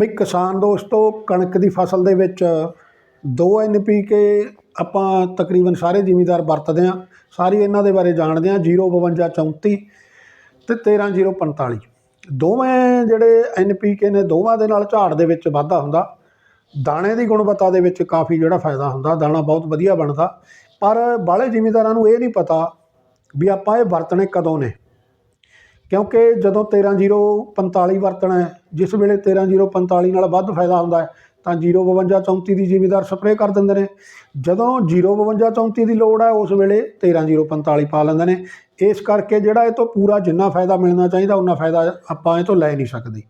ਬਈ ਕਿਸਾਨ ਦੋਸਤੋ, ਕਣਕ ਦੀ ਫਸਲ ਦੇ ਵਿੱਚ 2 ਐਨਪੀਕੇ ਆਪਾਂ ਤਕਰੀਬਨ ਸਾਰੇ ਜ਼ਿਮੀਂਦਾਰ ਵਰਤਦੇ ਆ ਸਾਰੀ ਇਹਨਾਂ ਦੇ ਬਾਰੇ ਜਾਣਦੇ ਆ 05234 ਤੇ 13045 ਦੋਵੇਂ ਜਿਹੜੇ ਐਨਪੀਕੇ ਨੇ, ਦੋਵਾਂ ਦੇ ਨਾਲ ਝਾੜ ਦੇ ਵਿੱਚ ਵਾਧਾ ਹੁੰਦਾ। ਦਾਣੇ ਦੀ ਗੁਣਵੱਤਾ ਦੇ ਵਿੱਚ ਕਾਫੀ ਜਿਹੜਾ ਫਾਇਦਾ ਹੁੰਦਾ। ਦਾਣਾ ਬਹੁਤ ਵਧੀਆ ਬਣਦਾ। ਪਰ ਬਾਹਲੇ ਜ਼ਿਮੀਦਾਰਾਂ ਨੂੰ ਇਹ ਨਹੀਂ ਪਤਾ ਵੀ ਆਪਾਂ ਇਹ ਵਰਤਣੇ ਕਦੋਂ ਨੇ। ਕਿਉਂਕਿ ਜਦੋਂ 13045 ਵਰਤਣਾ ਹੈ, ਜਿਸ ਵੇਲੇ 13045 ਨਾਲ ਵੱਧ ਫਾਇਦਾ ਹੁੰਦਾ ਹੈ, ਤਾਂ 05234 ਦੀ ਜ਼ਿਮੀਦਾਰ ਸਪਰੇਅ ਕਰ ਦਿੰਦੇ ਨੇ। ਜਦੋਂ 05234 ਦੀ ਲੋੜ ਹੈ, ਉਸ ਵੇਲੇ 13045 ਪਾ ਲੈਂਦੇ ਨੇ। ਇਸ ਕਰਕੇ ਜਿਹੜਾ ਇਹ ਤੋਂ ਪੂਰਾ ਜਿੰਨਾ ਫਾਇਦਾ ਮਿਲਣਾ ਚਾਹੀਦਾ ਉਹਨਾਂ ਫਾਇਦਾ ਆਪਾਂ ਇਹ ਤੋਂ ਲੈ ਨਹੀਂ ਸਕਦੇ।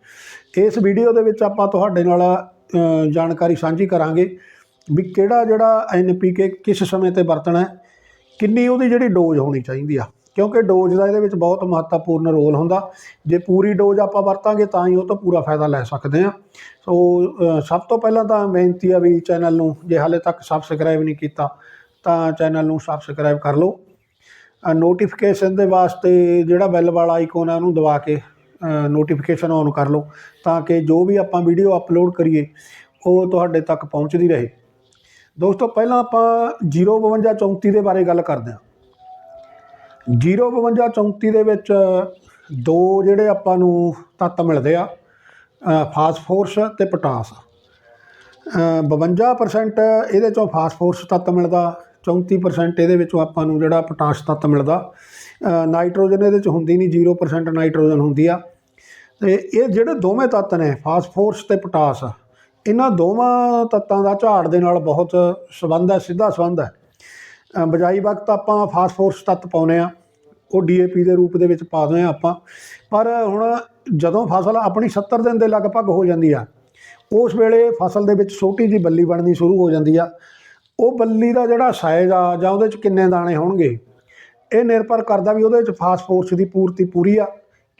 ਇਸ ਵੀਡੀਓ ਦੇ ਵਿੱਚ ਆਪਾਂ ਤੁਹਾਡੇ ਨਾਲ ਜਾਣਕਾਰੀ ਸਾਂਝੀ ਕਰਾਂਗੇ ਵੀ ਕਿਹੜਾ ਜਿਹੜਾ ਐਨਪੀਕੇ ਕਿਸ ਸਮੇਂ ਤੇ ਵਰਤਣਾ ਹੈ, ਕਿੰਨੀ ਉਹਦੀ ਜਿਹੜੀ ਡੋਜ਼ ਹੋਣੀ ਚਾਹੀਦੀ ਆ। ਕਿਉਂਕਿ ਡੋਜ਼ ਦਾ ਇਹਦੇ ਵਿੱਚ ਬਹੁਤ ਮਹੱਤਵਪੂਰਨ ਰੋਲ ਹੁੰਦਾ। ਜੇ ਪੂਰੀ ਡੋਜ਼ ਆਪਾਂ ਵਰਤਾਂਗੇ ਤਾਂ ਹੀ ਉਹ ਤੋਂ ਪੂਰਾ ਫਾਇਦਾ ਲੈ ਸਕਦੇ ਆ ਸੋ ਸਭ ਤੋਂ ਪਹਿਲਾਂ ਤਾਂ ਬੇਨਤੀ ਆ ਵੀ ਚੈਨਲ ਨੂੰ ਜੇ ਹਾਲੇ ਤੱਕ ਸਬਸਕ੍ਰਾਈਬ ਨਹੀਂ ਕੀਤਾ, ਤਾਂ ਚੈਨਲ ਨੂੰ ਸਬਸਕ੍ਰਾਈਬ ਕਰ ਲਓ। ਨੋਟੀਫਿਕੇਸ਼ਨ ਦੇ ਵਾਸਤੇ ਜਿਹੜਾ ਬੈਲ ਵਾਲਾ ਆਈਕਨ ਆ ਉਹਨੂੰ ਦਬਾ ਕੇ ਨੋਟੀਫਿਕੇਸ਼ਨ ਔਨ ਕਰ ਲਓ ਤਾਂ ਕਿ ਜੋ ਵੀ ਆਪਾਂ ਵੀਡੀਓ ਅਪਲੋਡ ਕਰੀਏ, ਉਹ ਤੁਹਾਡੇ ਤੱਕ ਪਹੁੰਚਦੀ ਰਹੇ। ਦੋਸਤੋ, ਪਹਿਲਾਂ ਆਪਾਂ 05234 ਦੇ ਬਾਰੇ ਗੱਲ ਕਰਦੇ ਹਾਂ। 05234 ਦੇ ਵਿੱਚ ਦੋ ਜਿਹੜੇ ਆਪਾਂ ਨੂੰ ਤੱਤ ਮਿਲਦੇ ਆ ਫਾਸਫੋਰਸ ਤੇ ਪੋਟਾਸ। ਅ, 52% ਇਹਦੇ ਚੋਂ ਫਾਸਫੋਰਸ ਤੱਤ ਮਿਲਦਾ 34% ਇਹਦੇ ਵਿੱਚੋਂ ਆਪਾਂ ਨੂੰ ਜਿਹੜਾ ਪੋਟਾਸ਼ ਤੱਤ ਮਿਲਦਾ। ਨਾਈਟ੍ਰੋਜਨ ਇਹਦੇ ਚ ਹੁੰਦੀ ਨਹੀਂ 0% ਨਾਈਟ੍ਰੋਜਨ ਹੁੰਦੀ ਆ। ਤੇ ਇਹ ਜਿਹੜੇ ਦੋਵੇਂ ਤੱਤ ਨੇ ਫਾਸਫੋਰਸ ਤੇ ਪੋਟਾਸ ਇਹਨਾਂ ਦੋਵਾਂ ਤੱਤਾਂ ਦਾ ਝਾੜ ਦੇ ਨਾਲ ਬਹੁਤ ਸੰਬੰਧ ਹੈ ਸਿੱਧਾ ਸੰਬੰਧ ਹੈ। ਅ, ਬਜਾਈ ਵਕਤ ਆਪਾਂ ਫਾਸਫੋਰਸ ਤੱਤ ਪਾਉਨੇ ਆ ਉਹ ਡੀਏਪੀ ਦੇ ਰੂਪ ਦੇ ਵਿੱਚ ਪਾ ਦਿੰਦੇ ਆ ਆਪਾਂ। ਪਰ ਹੁਣ ਜਦੋਂ ਫਸਲ ਆਪਣੀ 70 ਦਿਨ ਦੇ ਲਗਭਗ ਹੋ ਜਾਂਦੀ ਆ, ਉਸ ਵੇਲੇ ਫਸਲ ਦੇ ਵਿੱਚ ਛੋਟੀ ਜਿਹੀ ਬੱਲੀ ਬਣਨੀ ਸ਼ੁਰੂ ਹੋ ਜਾਂਦੀ ਆ। ਉਹ ਬੱਲੀ ਦਾ ਜਿਹੜਾ ਸਾਈਜ਼ ਆ ਜਾਂ ਉਹਦੇ ਚ ਕਿੰਨੇ ਦਾਣੇ ਹੋਣਗੇ, ਇਹ ਨਿਰਭਰ ਕਰਦਾ ਵੀ ਉਹਦੇ ਚ ਫਾਸਫੋਰਸ ਦੀ ਪੂਰਤੀ ਪੂਰੀ ਆ,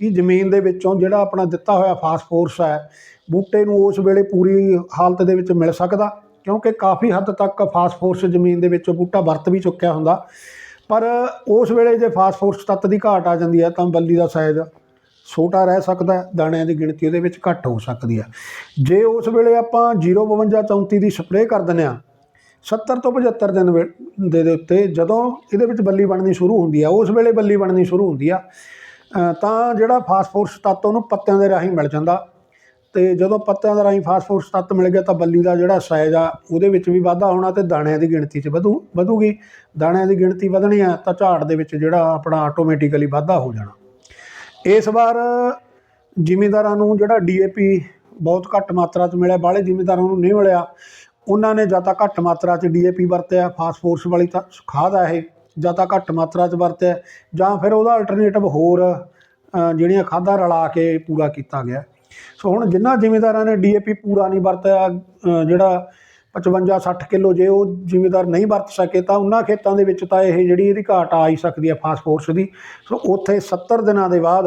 ਕਿ ਜ਼ਮੀਨ ਦੇ ਵਿੱਚੋਂ ਜਿਹੜਾ ਆਪਣਾ ਦਿੱਤਾ ਹੋਇਆ ਫਾਸਫੋਰਸ ਹੈ ਬੂਟੇ ਨੂੰ ਉਸ ਵੇਲੇ ਪੂਰੀ ਹਾਲਤ ਦੇ ਵਿੱਚ ਮਿਲ ਸਕਦਾ। ਕਿਉਂਕਿ ਕਾਫੀ ਹੱਦ ਤੱਕ ਫਾਸਫੋਰਸ ਜ਼ਮੀਨ ਦੇ ਵਿੱਚੋਂ ਬੂਟਾ ਵਰਤ ਵੀ ਚੁੱਕਿਆ ਹੁੰਦਾ। ਪਰ ਉਸ ਵੇਲੇ ਜੇ ਫਾਸਫੋਰਸ ਤੱਤ ਦੀ ਘਾਟ ਆ ਜਾਂਦੀ ਹੈ ਤਾਂ ਬੱਲੀ ਦਾ ਸਾਈਜ਼ ਛੋਟਾ ਰਹਿ ਸਕਦਾ ਦਾਣਿਆਂ ਦੀ ਗਿਣਤੀ ਉਹਦੇ ਵਿੱਚ ਘੱਟ ਹੋ ਸਕਦੀ ਹੈ ਜੇ ਉਸ ਵੇਲੇ ਆਪਾਂ 05234 ਦੀ ਸਪਰੇਅ ਕਰ ਦਿੰਦੇ ਆ 70 ਤੋਂ 75 ਦਿਨ ਵੇ- ਦੇ ਉੱਤੇ ਜਦੋਂ ਇਹਦੇ ਵਿੱਚ ਬੱਲੀ ਬਣਨੀ ਸ਼ੁਰੂ ਹੁੰਦੀ ਆ, ਉਸ ਵੇਲੇ ਬੱਲੀ ਬਣਨੀ ਸ਼ੁਰੂ ਹੁੰਦੀ ਆ ਤਾਂ ਜਿਹੜਾ ਫਾਸਫੋਰਸ ਤੱਤ ਉਹਨੂੰ ਪੱਤਿਆਂ ਦੇ ਰਾਹੀਂ ਮਿਲ ਜਾਂਦਾ। ਅਤੇ ਜਦੋਂ ਪੱਤਿਆਂ ਦੇ ਰਾਹੀਂ ਫਾਸਫੋਰਸ ਤੱਤ ਮਿਲ ਗਿਆ ਤਾਂ ਬੱਲੀ ਦਾ ਜਿਹੜਾ ਸਾਈਜ਼ ਆ, ਉਹਦੇ ਵਿੱਚ ਵੀ ਵਾਧਾ ਹੋਣਾ ਅਤੇ ਦਾਣਿਆਂ ਦੀ ਗਿਣਤੀ 'ਚ ਵਧੂ, ਵਧੂਗੀ। ਦਾਣਿਆਂ ਦੀ ਗਿਣਤੀ ਵਧਣੀ ਆ ਤਾਂ ਝਾੜ ਦੇ ਵਿੱਚ ਜਿਹੜਾ ਆਪਣਾ ਆਟੋਮੈਟਿਕਲੀ ਵਾਧਾ ਹੋ ਜਾਣਾ। ਇਸ ਵਾਰ ਜ਼ਿਮੀਂਦਾਰਾਂ ਨੂੰ ਜਿਹੜਾ ਡੀਏਪੀ ਬਹੁਤ ਘੱਟ ਮਾਤਰਾ 'ਚ ਮਿਲਿਆ, ਬਾਹਲੇ ਜ਼ਿਮੀਂਦਾਰਾਂ ਨੂੰ ਨਹੀਂ ਮਿਲਿਆ। ਉਹਨਾਂ ਨੇ ਜਾਂ ਤਾਂ ਘੱਟ ਮਾਤਰਾ 'ਚ ਡੀਏਪੀ ਵਰਤਿਆ ਫਾਸਫੋਰਸ ਵਾਲੀ ਤਾਂ ਖਾਦ ਆ ਇਹ ਜਾਂ ਤਾਂ ਘੱਟ ਮਾਤਰਾ 'ਚ ਵਰਤਿਆ। ਜਾਂ ਫਿਰ ਉਹਦਾ ਅਲਟਰਨੇਟਿਵ ਹੋਰ ਜਿਹੜੀਆਂ ਖਾਦਾਂ ਰਲਾ ਕੇ ਪੂਰਾ ਕੀਤਾ ਗਿਆ। ਸੋ ਹੁਣ ਜਿਨ੍ਹਾਂ ਜ਼ਿਮੀਂਦਾਰਾਂ ਨੇ ਡੀਏਪੀ ਪੂਰਾ ਨਹੀਂ ਵਰਤਿਆ ਜਿਹੜਾ 55 60 ਕਿਲੋ ਜੇ ਉਹ ਜ਼ਿਮੀਂਦਾਰ ਨਹੀਂ ਵਰਤ ਸਕੇ ਤਾਂ ਉਹਨਾਂ ਖੇਤਾਂ ਦੇ ਵਿੱਚ ਤਾਂ ਇਹ ਜਿਹੜੀ ਇਹਦੀ ਘਾਟ ਆ ਹੀ ਸਕਦੀ ਹੈ ਫਾਸਫੋਰਸ ਦੀ। ਸੋ ਉੱਥੇ 70 ਦਿਨਾਂ ਦੇ ਬਾਅਦ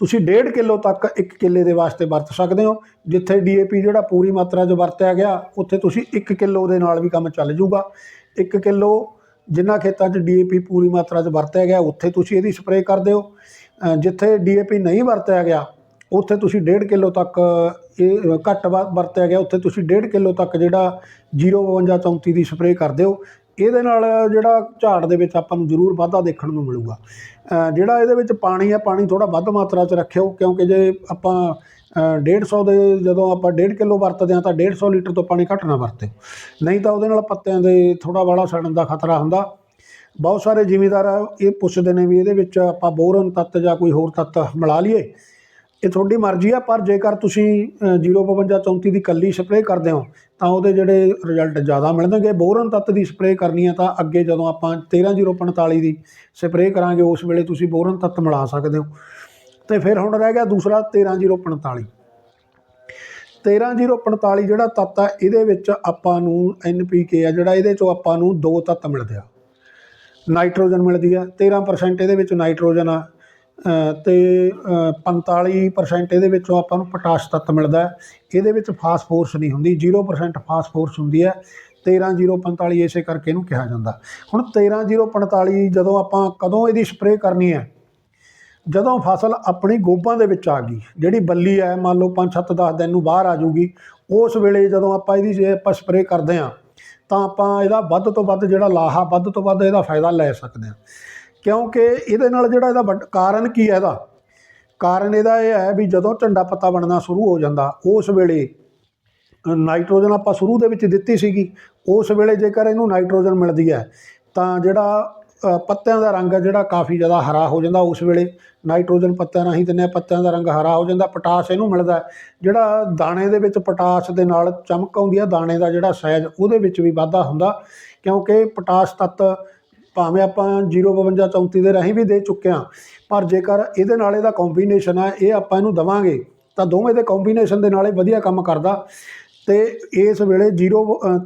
ਤੁਸੀਂ 1.5 ਕਿਲੋ ਤੱਕ ਇੱਕ ਕਿੱਲੇ ਦੇ ਵਾਸਤੇ ਵਰਤ ਸਕਦੇ ਹੋ ਜਿੱਥੇ ਡੀਏਪੀ ਜਿਹੜਾ ਪੂਰੀ ਮਾਤਰਾ 'ਚ ਵਰਤਿਆ ਗਿਆ ਉੱਥੇ ਤੁਸੀਂ 1 ਕਿਲੋ ਦੇ ਨਾਲ ਵੀ ਕੰਮ ਚੱਲ ਜਾਊਗਾ 1 ਕਿਲੋ ਜਿਨ੍ਹਾਂ ਖੇਤਾਂ 'ਚ ਡੀਏਪੀ ਪੂਰੀ ਮਾਤਰਾ 'ਚ ਵਰਤਿਆ ਗਿਆ ਉੱਥੇ ਤੁਸੀਂ ਇਹਦੀ ਸਪਰੇਅ ਕਰ ਦਿਓ। ਅ, ਜਿੱਥੇ ਡੀਏਪੀ ਨਹੀਂ ਵਰਤਿਆ ਗਿਆ ਉੱਥੇ ਤੁਸੀਂ 1.5 ਕਿਲੋ ਤੱਕ ਇਹ ਘੱਟ ਵ- ਵਰਤਿਆ ਗਿਆ। ਉੱਥੇ ਤੁਸੀਂ 1.5 ਕਿਲੋ ਤੱਕ ਜਿਹੜਾ 05234 ਦੀ ਸਪਰੇਅ ਕਰ ਦਿਓ ਇਹਦੇ ਨਾਲ ਜਿਹੜਾ ਝਾੜ ਦੇ ਵਿੱਚ ਆਪਾਂ ਨੂੰ ਜ਼ਰੂਰ ਵਾਧਾ ਦੇਖਣ ਨੂੰ ਮਿਲੂਗਾ। ਜਿਹੜਾ ਇਹਦੇ ਵਿੱਚ ਪਾਣੀ ਹੈ ਪਾਣੀ ਥੋੜਾ ਵੱਧ ਮਾਤਰਾ 'ਚ ਰੱਖਿਓ ਕਿਉਂਕਿ ਜੇ ਆਪਾਂ ਅ, 150 ਦੇ ਜਦੋਂ ਆਪਾਂ 1.5 ਕਿਲੋ ਵਰਤਦੇ ਆ ਤਾਂ 150 ਲੀਟਰ ਤੋਂ ਪਾਣੀ ਘੱਟ ਨਾ ਵਰਤਿਓ ਨਹੀਂ ਤਾਂ ਉਹਦੇ ਨਾਲ ਪੱਤਿਆਂ ਦੇ ਥੋੜਾ ਬਾਲਾ ਸੜਨ ਦਾ ਖਤਰਾ ਹੁੰਦਾ। ਬਹੁਤ ਸਾਰੇ ਜ਼ਿਮੀਦਾਰ ਇਹ ਪੁੱਛਦੇ ਨੇ ਵੀ ਇਹਦੇ ਵਿੱਚ ਆਪਾਂ ਬੋਰਨ ਤੱਤ ਜਾਂ ਕੋਈ ਹੋਰ ਤੱਤ ਮਿਲਾ ਲਈਏ। ਇਹ ਤੁਹਾਡੀ ਮਰਜ਼ੀ ਆ ਪਰ ਜੇਕਰ ਤੁਸੀਂ ਅ, 05234 ਦੀ ਕੱਲੀ ਸਪਰੇਅ ਕਰਦੇ ਹੋ ਤਾਂ ਉਹਦੇ ਜਿਹੜੇ ਰਿਜ਼ਲਟ ਜ਼ਿਆਦਾ ਮਿਲਣਗੇ। ਬੋਰਨ ਤੱਤ ਦੀ ਸਪਰੇਅ ਕਰਨੀ ਆ ਤਾਂ ਅੱਗੇ ਜਦੋਂ ਆਪਾਂ 13045 ਦੀ ਸਪਰੇਅ ਕਰਾਂਗੇ ਉਸ ਵੇਲੇ ਤੁਸੀਂ ਬੋਰਨ ਤੱਤ ਮਿਲਾ ਸਕਦੇ ਹੋ। ਤੇ ਫਿਰ ਹੁਣ ਰਹਿ ਗਿਆ ਦੂਸਰਾ 13045 13045 ਜਿਹੜਾ ਤੱਤ ਆ ਇਹਦੇ ਵਿੱਚ ਆਪਾਂ ਨੂੰ NPK ਆ ਜਿਹੜਾ ਇਹਦੇ ਚੋਂ ਆਪਾਂ ਨੂੰ ਦੋ ਤੱਤ ਮਿਲਦੇ ਆ। ਨਾਈਟ੍ਰੋਜਨ ਮਿਲਦੀ ਆ 13% ਇਹਦੇ ਵਿੱਚ ਨਾਈਟ੍ਰੋਜਨ ਆ ਤੇ ਅ, 45% ਇਹਦੇ ਵਿੱਚੋਂ ਆਪਾਂ ਨੂੰ ਪੋਟਾਸ਼ ਤੱਤ ਮਿਲਦਾ ਇਹਦੇ ਵਿੱਚ ਫਾਸਫੋਰਸ ਨਹੀਂ ਹੁੰਦੀ 0% ਫਾਸਫੋਰਸ ਹੁੰਦੀ ਹੈ। 13045 ਇਸੇ ਕਰਕੇ ਇਹਨੂੰ ਕਿਹਾ ਜਾਂਦਾ। ਹੁਣ 13045 ਜਦੋਂ ਆਪਾਂ ਕਦੋਂ ਇਹਦੀ ਸਪਰੇਅ ਕਰਨੀ ਹੈ? ਜਦੋਂ ਫਸਲ ਆਪਣੀ ਗੋਭਾਂ ਦੇ ਵਿੱਚ ਆ ਗਈ ਜਿਹੜੀ ਬੱਲੀ ਹੈ ਮੰਨ ਲਓ 5 7 10 ਦਿਨ ਨੂੰ ਬਾਹਰ ਆ ਜੂਗੀ ਉਸ ਵੇਲੇ ਜਦੋਂ ਆਪਾਂ ਇਹਦੀ ਜੇ ਆਪਾਂ ਸਪਰੇਅ ਕਰਦੇ ਹਾਂ ਤਾਂ ਆਪਾਂ ਇਹਦਾ ਵੱਧ ਤੋਂ ਵੱਧ ਜਿਹੜਾ ਲਾਹਾ ਵੱਧ ਤੋਂ ਵੱਧ ਇਹਦਾ ਫਾਇਦਾ ਲੈ ਸਕਦੇ ਹਾਂ। ਕਿਉਂਕਿ ਇਹਦੇ ਨਾਲ ਜਿਹੜਾ ਇਹਦਾ ਵੱਡ- ਕਾਰਨ ਕੀ ਹੈ ਇਹਦਾ? ਕਾਰਨ ਇਹਦਾ ਇਹ ਹੈ ਵੀ ਜਦੋਂ ਝੰਡਾ ਪੱਤਾ ਬਣਨਾ ਸ਼ੁਰੂ ਹੋ ਜਾਂਦਾ, ਉਸ ਵੇਲੇ ਨਾਈਟ੍ਰੋਜਨ ਆਪਾਂ ਸ਼ੁਰੂ ਦੇ ਵਿੱਚ ਦਿੱਤੀ ਸੀਗੀ, ਉਸ ਵੇਲੇ ਜੇਕਰ ਇਹਨੂੰ ਨਾਈਟ੍ਰੋਜਨ ਮਿਲਦੀ ਹੈ, ਤਾਂ ਜਿਹੜਾ ਪੱਤਿਆਂ ਦਾ ਰੰਗ ਹੈ ਜਿਹੜਾ ਕਾਫੀ ਜ਼ਿਆਦਾ ਹਰਾ ਹੋ ਜਾਂਦਾ ਉਸ ਵੇਲੇ। ਨਾਈਟ੍ਰੋਜਨ ਪੱਤਿਆਂ ਰਾਹੀਂ ਦਿੰਦੇ ਹਾਂ ਪੱਤਿਆਂ ਦਾ ਰੰਗ ਹਰਾ ਹੋ ਜਾਂਦਾ, ਪੋਟਾਸ਼ ਇਹਨੂੰ ਮਿਲਦਾ ਜਿਹੜਾ ਦਾਣੇ ਦੇ ਵਿੱਚ ਪੋਟਾਸ਼ ਦੇ ਨਾਲ ਚਮਕ ਆਉਂਦੀ ਹੈ, ਦਾਣੇ ਦਾ ਜਿਹੜਾ ਸਾਈਜ਼ ਉਹਦੇ ਵਿੱਚ ਵੀ ਵਾਧਾ ਹੁੰਦਾ, ਕਿਉਂਕਿ ਪੋਟਾਸ਼ ਤੱਤ ਭਾਵੇਂ ਆਪਾਂ 052 34 ਦੇ ਰਾਹੀਂ ਵੀ ਦੇ ਚੁੱਕੇ ਹਾਂ, ਪਰ ਜੇਕਰ ਇਹਦੇ ਨਾਲ ਇਹਦਾ ਕੰਬੀਨੇਸ਼ਨ ਹੈ ਇਹ ਆਪਾਂ ਇਹਨੂੰ ਦਵਾਂਗੇ, ਤਾਂ ਦੋਵੇਂ ਦੇ ਕੰਬੀਨੇਸ਼ਨ ਦੇ ਨਾਲ ਇਹ ਵਧੀਆ ਕੰਮ ਕਰਦਾ। ਤੇ ਇਸ ਵੇਲੇ 0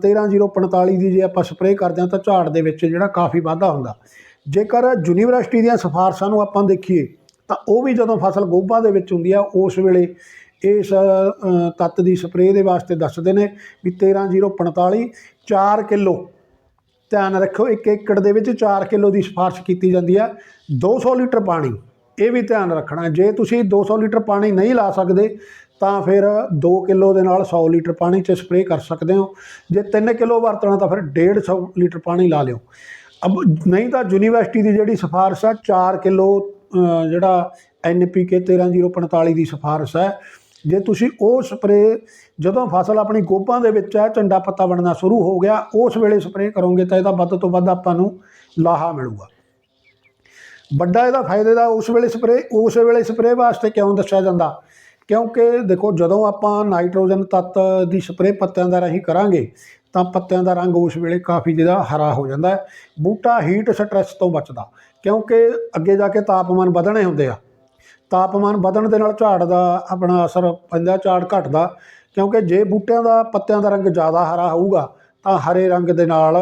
13045 ਦੀ ਜੇ ਆਪਾਂ ਸਪਰੇਅ ਕਰਦੇ ਹਾਂ, ਤਾਂ ਝਾੜ ਦੇ ਵਿੱਚ ਜਿਹੜਾ ਕਾਫੀ ਵਾਧਾ ਹੁੰਦਾ। ਜੇਕਰ ਯੂਨੀਵਰਸਿਟੀ ਦੀਆਂ ਸਿਫਾਰਸ਼ਾਂ ਨੂੰ ਆਪਾਂ ਦੇਖੀਏ, ਤਾਂ ਉਹ ਵੀ ਜਦੋਂ ਫਸਲ ਗੋਭਾ ਦੇ ਵਿੱਚ ਹੁੰਦੀ ਆ, ਉਸ ਵੇਲੇ ਇਸ ਤੱਤ ਦੀ ਸਪਰੇਅ ਦੇ ਵਾਸਤੇ ਦੱਸਦੇ ਨੇ ਵੀ 13045 4 ਕਿਲੋ ਧਿਆਨ ਰੱਖੋ ਇੱਕ ਏਕੜ ਦੇ ਵਿੱਚ 4 ਕਿਲੋ ਦੀ ਸਿਫਾਰਿਸ਼ ਕੀਤੀ ਜਾਂਦੀ ਹੈ 200 ਲੀਟਰ ਪਾਣੀ ਇਹ ਵੀ ਧਿਆਨ ਰੱਖਣਾ। ਜੇ ਤੁਸੀਂ 200 ਲੀਟਰ ਪਾਣੀ ਨਹੀਂ ਲਾ ਸਕਦੇ ਤਾਂ ਫਿਰ 2 ਕਿਲੋ ਦੇ ਨਾਲ 100 ਲੀਟਰ ਪਾਣੀ 'ਚ ਸਪਰੇਅ ਕਰ ਸਕਦੇ ਹੋ। ਜੇ 3 ਕਿਲੋ ਵਰਤਣਾ ਤਾਂ ਫਿਰ 150 ਲੀਟਰ ਪਾਣੀ ਲਾ ਲਿਓ। ਅਬ ਨਹੀਂ ਤਾਂ ਯੂਨੀਵਰਸਿਟੀ ਦੀ ਜਿਹੜੀ ਸਿਫਾਰਿਸ਼ ਹੈ 4 ਕਿਲੋ ਅ, ਜਿਹੜਾ ਐਨਪੀਕੇ 13045 ਦੀ ਸਿਫਾਰਿਸ਼ ਹੈ ਜੇ ਤੁਸੀਂ ਉਹ ਸਪਰੇਅ, ਜਦੋਂ ਫਸਲ ਆਪਣੀ ਗੋਭਾਂ ਦੇ ਵਿੱਚ ਹੈ, ਝੰਡਾ ਪੱਤਾ ਬਣਨਾ ਸ਼ੁਰੂ ਹੋ ਗਿਆ, ਉਸ ਵੇਲੇ ਸਪਰੇਅ ਕਰੋਗੇ ਤਾਂ ਇਹਦਾ ਵੱਧ ਤੋਂ ਵੱਧ ਆਪਾਂ ਨੂੰ ਲਾਹਾ ਮਿਲੂਗਾ। ਵੱਡਾ ਇਹਦਾ ਫਾਇਦੇ ਦਾ ਉਸ ਵੇਲੇ ਸਪਰੇਅ, ਉਸ ਵੇਲੇ ਸਪਰੇਅ ਵਾਸਤੇ ਕਿਉਂ ਦੱਸਿਆ ਜਾਂਦਾ? ਕਿਉਂਕਿ ਦੇਖੋ, ਜਦੋਂ ਆਪਾਂ ਨਾਈਟ੍ਰੋਜਨ ਤੱਤ ਦੀ ਸਪਰੇਅ ਪੱਤਿਆਂ ਦਾ ਰਾਹੀਂ ਕਰਾਂਗੇ, ਤਾਂ ਪੱਤਿਆਂ ਦਾ ਰੰਗ ਉਸ ਵੇਲੇ ਕਾਫੀ ਜਿਹੜਾ ਹਰਾ ਹੋ ਜਾਂਦਾ ਹੈ। ਬੂਟਾ ਹੀਟ ਸਟ੍ਰੈਸ ਤੋਂ ਬਚਦਾ, ਕਿਉਂਕਿ ਅੱਗੇ ਜਾ ਕੇ ਤਾਪਮਾਨ ਵਧਣੇ ਹੁੰਦੇ ਆ। ਤਾਪਮਾਨ ਵਧਣ ਦੇ ਨਾਲ ਝਾੜ ਦਾ ਆਪਣਾ ਅਸਰ ਪੈਂਦਾ, ਝਾੜ ਘਟਦਾ। ਕਿਉਂਕਿ ਜੇ ਬੂਟਿਆਂ ਦਾ, ਪੱਤਿਆਂ ਦਾ ਰੰਗ ਜ਼ਿਆਦਾ ਹਰਾ ਹੋਊਗਾ, ਤਾਂ ਹਰੇ ਰੰਗ ਦੇ ਨਾਲ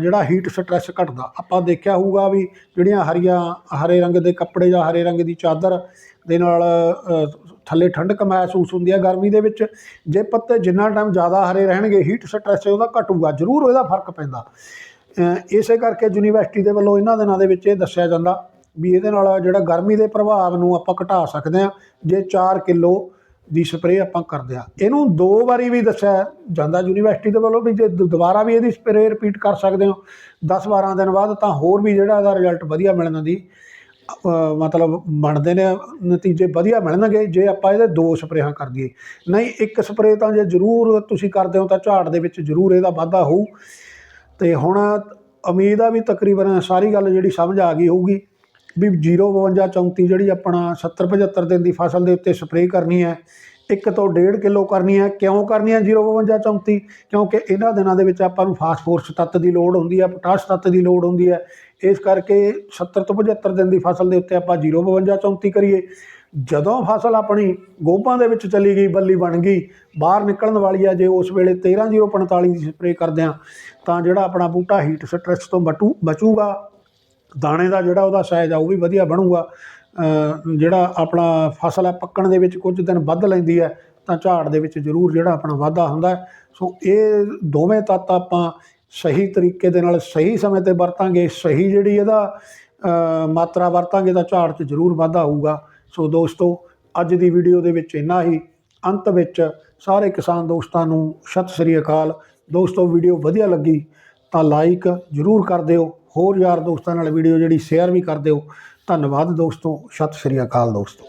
ਜਿਹੜਾ ਹੀਟ ਸਟ੍ਰੈਸ ਘਟਦਾ। ਆਪਾਂ ਦੇਖਿਆ ਹੋਊਗਾ ਵੀ ਜਿਹੜੀਆਂ ਹਰੀਆਂ, ਹਰੇ ਰੰਗ ਦੇ ਕੱਪੜੇ ਜਾਂ ਹਰੇ ਰੰਗ ਦੀ ਚਾਦਰ ਦੇ ਨਾਲ ਥੱਲੇ ਠੰਡਕ ਮਹਿਸੂਸ ਹੁੰਦੀ ਹੈ ਗਰਮੀ ਦੇ ਵਿੱਚ, ਜੇ ਪੱਤੇ ਜਿੰਨਾ ਟਾਈਮ ਜ਼ਿਆਦਾ ਹਰੇ ਰਹਿਣਗੇ ਹੀਟ ਸਟ੍ਰੈਸ ਉਹਦਾ ਘਟੂਗਾ, ਜ਼ਰੂਰ ਉਹਦਾ ਫ਼ਰਕ ਪੈਂਦਾ। ਇਸੇ ਕਰਕੇ ਯੂਨੀਵਰਸਿਟੀ ਦੇ ਵੱਲੋਂ ਇਹਨਾਂ ਦਿਨਾਂ ਦੇ ਵਿੱਚ ਇਹ ਦੱਸਿਆ ਜਾਂਦਾ। ਵੀ ਇਹਦੇ ਨਾਲ ਜਿਹੜਾ ਗਰਮੀ ਦੇ ਪ੍ਰਭਾਵ ਨੂੰ ਆਪਾਂ ਘਟਾ ਸਕਦੇ ਹਾਂ, ਜੇ 4 ਕਿਲੋ ਦੀ ਸਪਰੇਅ ਆਪਾਂ ਕਰਦੇ ਆ ਇਹਨੂੰ ਦੋ ਵਾਰੀ ਵੀ ਦੱਸਿਆ ਜਾਂਦਾ ਯੂਨੀਵਰਸਿਟੀ ਦੇ ਵੱਲੋਂ ਵੀ ਜੇ ਦੁ- ਦੁਬਾਰਾ ਵੀ ਇਹਦੀ ਸਪਰੇਅ ਰਿਪੀਟ ਕਰ ਸਕਦੇ ਹੋ 10-12 ਦਿਨ ਬਾਅਦ ਤਾਂ ਹੋਰ ਵੀ ਜਿਹੜਾ ਇਹਦਾ ਰਿਜ਼ਲਟ ਵਧੀਆ ਮਿਲਣ ਦੀ ਮਤਲਬ ਬਣਦੇ ਨੇ, ਨਤੀਜੇ ਵਧੀਆ ਮਿਲਣਗੇ ਜੇ ਆਪਾਂ ਇਹਦੇ ਦੋ ਸਪਰੇਹਾਂ ਕਰ ਦਈਏ। ਨਹੀਂ, ਇੱਕ ਸਪਰੇਅ ਤਾਂ ਜੇ ਜ਼ਰੂਰ ਤੁਸੀਂ ਕਰਦੇ ਹੋ ਤਾਂ ਝਾੜ ਦੇ ਵਿੱਚ ਜ਼ਰੂਰ ਇਹਦਾ ਵਾਧਾ ਹੋਊ। ਤੇ ਹੁਣ ਉਮੀਦ ਆ ਵੀ ਤਕਰੀਬਨ ਸਾਰੀ ਗੱਲ ਜਿਹੜੀ ਸਮਝ ਆ ਗਈ ਹੋਊਗੀ। ਵੀ 052 34 ਜਿਹੜੀ ਆਪਣਾ 70 75 ਦਿਨ ਦੀ ਫਸਲ ਦੇ ਉੱਤੇ ਸਪਰੇਅ ਕਰਨੀ ਹੈ, ਇੱਕ ਤੋਂ ਡੇਢ ਕਿਲੋ ਕਰਨੀ ਹੈ। ਕਿਉਂ ਕਰਨੀ ਹੈ 052 34 ਕਿਉਂਕਿ ਇਹਨਾਂ ਦਿਨਾਂ ਦੇ ਵਿੱਚ ਆਪਾਂ ਨੂੰ ਫਾਸਫੋਰਸ ਤੱਤ ਦੀ ਲੋੜ ਹੁੰਦੀ ਹੈ, ਪੋਟਾਸ਼ ਤੱਤ ਦੀ ਲੋੜ ਹੁੰਦੀ ਹੈ। ਇਸ ਕਰਕੇ 70 ਤੋਂ 75 ਦਿਨ ਦੀ ਫਸਲ ਦੇ ਉੱਤੇ ਆਪਾਂ 052 34 ਕਰੀਏ। ਜਦੋਂ ਫਸਲ ਆਪਣੀ ਗੋਭਾਂ ਦੇ ਵਿੱਚ ਚਲੀ ਗਈ, ਬੱਲੀ ਬਣ ਗਈ, ਬਾਹਰ ਨਿਕਲਣ ਵਾਲੀ ਆ ਜੇ ਉਸ ਵੇਲੇ 13045 ਦੀ ਸਪਰੇਅ ਕਰਦੇ ਆ ਤਾਂ ਜਿਹੜਾ ਆਪਣਾ ਬੂਟਾ ਹੀਟ ਸਟ੍ਰੈਸ ਤੋਂ ਬਟੂ, ਬਚੂਗਾ। ਦਾਣੇ ਦਾ ਜਿਹੜਾ ਉਹਦਾ ਸਾਈਜ਼ ਆ, ਉਹ ਵੀ ਵਧੀਆ ਬਣੂਗਾ। ਜਿਹੜਾ ਆਪਣਾ ਫਸਲ ਹੈ ਪੱਕਣ ਦੇ ਵਿੱਚ ਕੁਝ ਦਿਨ ਵੱਧ ਲੈਂਦੀ ਹੈ, ਤਾਂ ਝਾੜ ਦੇ ਵਿੱਚ ਜ਼ਰੂਰ ਜਿਹੜਾ ਆਪਣਾ ਵਾਧਾ ਹੁੰਦਾ ਸੋ ਇਹ ਦੋਵੇਂ ਤੱਤ ਆਪਾਂ ਸਹੀ ਤਰੀਕੇ ਦੇ ਨਾਲ, ਸਹੀ ਸਮੇਂ ਤੇ ਵਰਤਾਂਗੇ, ਸਹੀ ਜਿਹੜੀ ਇਹਦਾ ਮਾਤਰਾ ਵਰਤਾਂਗੇ, ਤਾਂ ਝਾੜ 'ਚ ਜ਼ਰੂਰ ਵਾਧਾ ਹੋਊਗਾ। ਸੋ ਦੋਸਤੋ, ਅੱਜ ਦੀ ਵੀਡੀਓ ਦੇ ਵਿੱਚ ਇੰਨਾ ਹੀ। ਅੰਤ ਵਿੱਚ ਸਾਰੇ ਕਿਸਾਨ ਦੋਸਤਾਂ ਨੂੰ ਸਤਿ ਸ੍ਰੀ ਅਕਾਲ। ਦੋਸਤੋ ਵੀਡੀਓ ਵਧੀਆ ਲੱਗੀ ਤਾਂ ਲਾਈਕ ਜ਼ਰੂਰ ਕਰ ਦਿਓ। ਹੋਰ ਯਾਰ ਦੋਸਤਾਂ ਨਾਲ ਵੀਡੀਓ ਜਿਹੜੀ ਸ਼ੇਅਰ ਵੀ ਕਰ ਦਿਓ ਧੰਨਵਾਦ ਦੋਸਤੋ, ਸਤਿ ਸ੍ਰੀ ਅਕਾਲ ਦੋਸਤੋ।